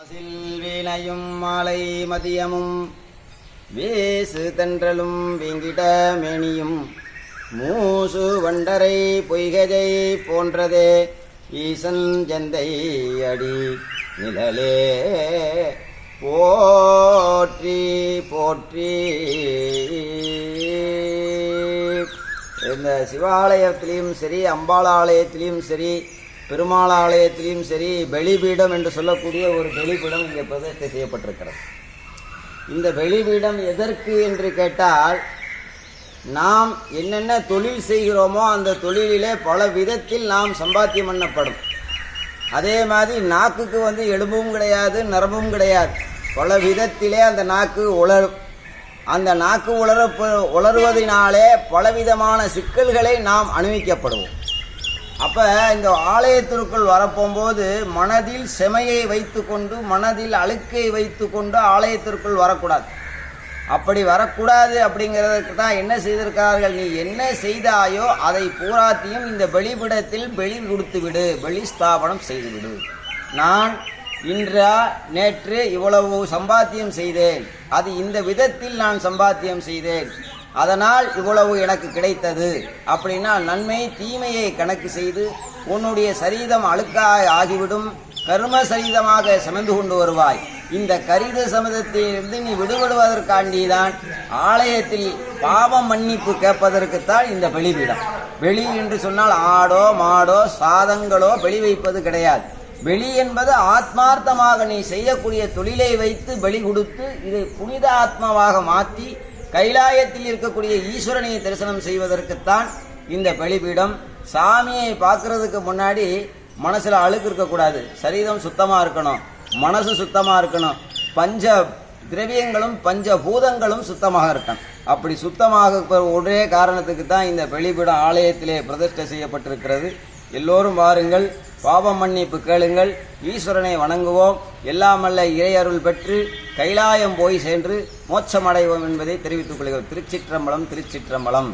அசில் வீணையும் மாலை மதியமும். வேசு தென்றலும் வீங்கிட மேனியும். மூசு வண்டரை பொய்கஜை போன்றதே ஈசன் ஜந்தை அடி நிழலே. போற்றி போற்றி. இந்த சிவாலயத்திலையும் சரி அம்பாள் ஆலயத்திலையும் சரி பெருமாள் ஆலயத்திலையும் சரி வெளிபீடம் என்று சொல்லக்கூடிய ஒரு வெளிபீடம் இங்கே பிரதிஷ்டை செய்யப்பட்டிருக்கிறது. இந்த வெளிபீடம் எதற்கு என்று கேட்டால் நாம் என்னென்ன தொழில் செய்கிறோமோ அந்த தொழிலிலே பல விதத்தில் நாம் சம்பாத்தியம் பண்ணப்படும். அதே மாதிரி நாக்குக்கு வந்து எலும்பும் கிடையாது நரம்பும் கிடையாது. பல விதத்திலே அந்த நாக்கு உலரும். அந்த நாக்கு உளர உலருவதனாலே பலவிதமான சிக்கல்களை நாம் அனுபவிக்கப்படுவோம் அப்போ இந்த ஆலயத்திற்குள் வரப்போகும்போது மனதில் செமையை வைத்துக்கொண்டு மனதில் அழுக்கை வைத்துக்கொண்டு ஆலயத்திற்குள் வரக்கூடாது. அப்படி வரக்கூடாது அப்படிங்கிறதுக்கு தான் என்ன செய்திருக்கிறார்கள்? நீ என்ன செய்தாயோ அதை பூராத்தையும் இந்த வெளிப்பிடத்தில் வெளி கொடுத்து விடு வெளி ஸ்தாபனம் செய்துவிடு. நான் இன்றா நேற்று இவ்வளவு சம்பாத்தியம் செய்தேன். அது இந்த விதத்தில் நான் சம்பாத்தியம் செய்தேன். அதனால் இவ்வளவு எனக்கு கிடைத்தது. அப்படின்னா நன்மை தீமையை கணக்கு செய்து உன்னுடைய சரீரம் அழுக்காய் ஆகிவிடும். கர்ம சரீரமாக சுமந்து கொண்டு வருவாய். இந்த கரித சமதத்திலிருந்து நீ விடுபடுவதற்காண்டிதான் ஆலயத்தில் பாவம் மன்னிப்பு கேட்பதற்குத்தான் இந்த வெளிவிடம். வெளி என்று சொன்னால் ஆடோ மாடோ சாதங்களோ வெளி வைப்பது கிடையாது. வெளி என்பது ஆத்மார்த்தமாக நீ செய்யக்கூடிய தொழிலை வைத்து பலி கொடுத்து இதை புனித ஆத்மாவாக மாற்றி கைலாயத்தில் இருக்கக்கூடிய ஈஸ்வரனை தரிசனம் செய்வதற்குத்தான் இந்த பலிபீடம். சாமியை பார்க்கறதுக்கு முன்னாடி மனசுல அழுக்கு இருக்கக்கூடாது. சரீரம் சுத்தமா இருக்கணும். மனசு சுத்தமா இருக்கணும். பஞ்ச திரவியங்களும் பஞ்ச பூதங்களும் சுத்தமாக இருக்கணும். அப்படி சுத்தமாக ஒரே காரணத்துக்கு தான் இந்த பலிபீடம் ஆலயத்திலே பிரதிஷ்டை செய்யப்பட்டிருக்கிறது. எல்லோரும் வாருங்கள். பாவ மன்னிப்பு கேளுங்கள். ஈஸ்வரனை வணங்குவோம். எல்லாமல்ல இறையருள் பெற்று கைலாயம் போய் சென்று மோட்சமடைவோம் என்பதை தெரிவித்துக் கொள்கிறோம் திருச்சிற்றம்பலம் திருச்சிற்றம்பலம்.